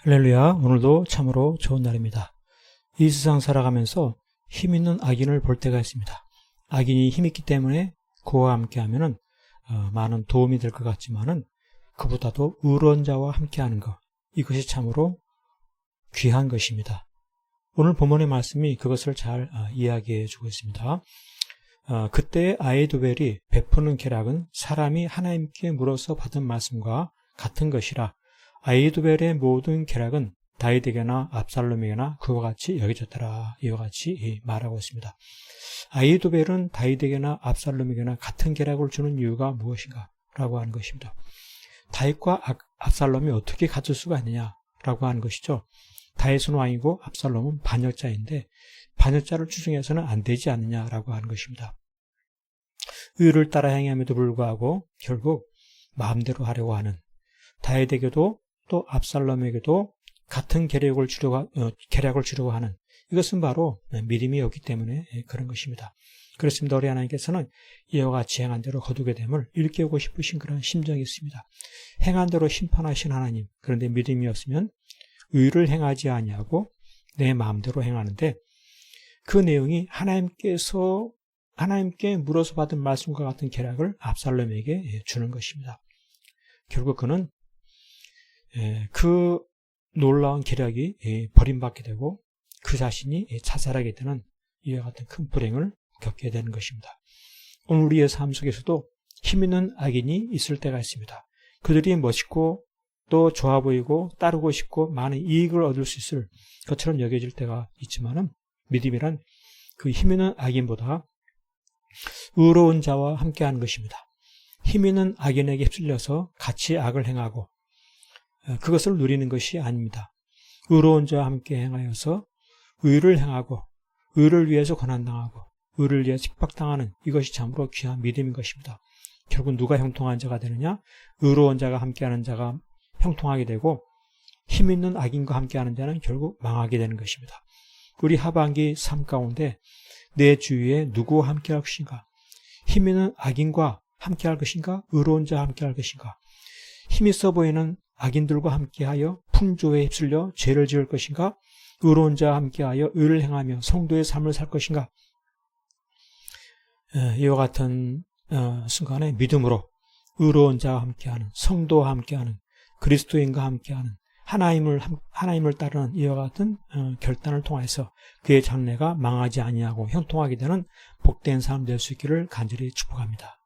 할렐루야, 오늘도 참으로 좋은 날입니다. 이 세상 살아가면서 힘 있는 악인을 볼 때가 있습니다. 악인이 힘있기 때문에 그와 함께 하면은 어, 많은 도움이 될 것 같지만은 그보다도 의로운 자와 함께 하는 것, 이것이 참으로 귀한 것입니다. 오늘 본문의 말씀이 그것을 잘 어, 이야기해 주고 있습니다. 어, 그때 아이도벨이 베푸는 계략은 사람이 하나님께 물어서 받은 말씀과 같은 것이라 아이도벨의 모든 계략은 다윗에게나 압살롬에게나 그와 같이 여겨졌더라 이와 같이 말하고 있습니다. 아이도벨은 다윗에게나 압살롬에게나 같은 계략을 주는 이유가 무엇인가? 라고 하는 것입니다. 다윗과 압살롬이 어떻게 같을 수가 있느냐라고 하는 것이죠. 다윗은 왕이고 압살롬은 반역자인데 반역자를 추종해서는 안 되지 않느냐라고 하는 것입니다. 의를 따라 행함에도 불구하고 결국 마음대로 하려고 하는 다윗에게도 또 압살롬에게도 같은 계략을 주려고, 어, 계략을 주려고 하는 이것은 바로 믿음이 없기 때문에 그런 것입니다. 그렇습니다. 우리 하나님께서는 이와 같이 행한 대로 거두게 됨을 일깨우고 싶으신 그런 심정이 있습니다. 행한 대로 심판하신 하나님. 그런데 믿음이 없으면 의를 행하지 아니하고 내 마음대로 행하는데 그 내용이 하나님께서 하나님께 물어서 받은 말씀과 같은 계략을 압살롬에게 주는 것입니다. 결국 그는 그 놀라운 계략이 버림받게 되고 그 자신이 자살하게 되는 이와 같은 큰 불행을 겪게 되는 것입니다. 오늘 우리의 삶 속에서도 힘 있는 악인이 있을 때가 있습니다. 그들이 멋있고 또 좋아 보이고 따르고 싶고 많은 이익을 얻을 수 있을 것처럼 여겨질 때가 있지만은 믿음이란 그 힘 있는 악인보다 의로운 자와 함께하는 것입니다. 힘 있는 악인에게 휩쓸려서 같이 악을 행하고 그것을 누리는 것이 아닙니다. 의로운 자와 함께 행하여서 의를 행하고 의를 위해서 고난당하고 의를 위해 핍박당하는 이것이 참으로 귀한 믿음인 것입니다. 결국 누가 형통한 자가 되느냐? 의로운 자가 함께하는 자가 형통하게 되고 힘 있는 악인과 함께하는 자는 결국 망하게 되는 것입니다. 우리 하반기 삶 가운데 내 주위에 누구와 함께할 것인가? 힘 있는 악인과 함께할 것인가? 의로운 자와 함께할 것인가? 힘 있어 보이는 악인들과 함께하여 풍조에 휩쓸려 죄를 지을 것인가? 의로운 자와 함께하여 의를 행하며 성도의 삶을 살 것인가? 이와 같은 어, 순간에 믿음으로 의로운 자와 함께하는 성도와 함께하는 그리스도인과 함께하는 하나님을 하나님을 따르는 이와 같은 어, 결단을 통해서 그의 장래가 망하지 아니하고 형통하게 되는 복된 삶 될 수 있기를 간절히 축복합니다.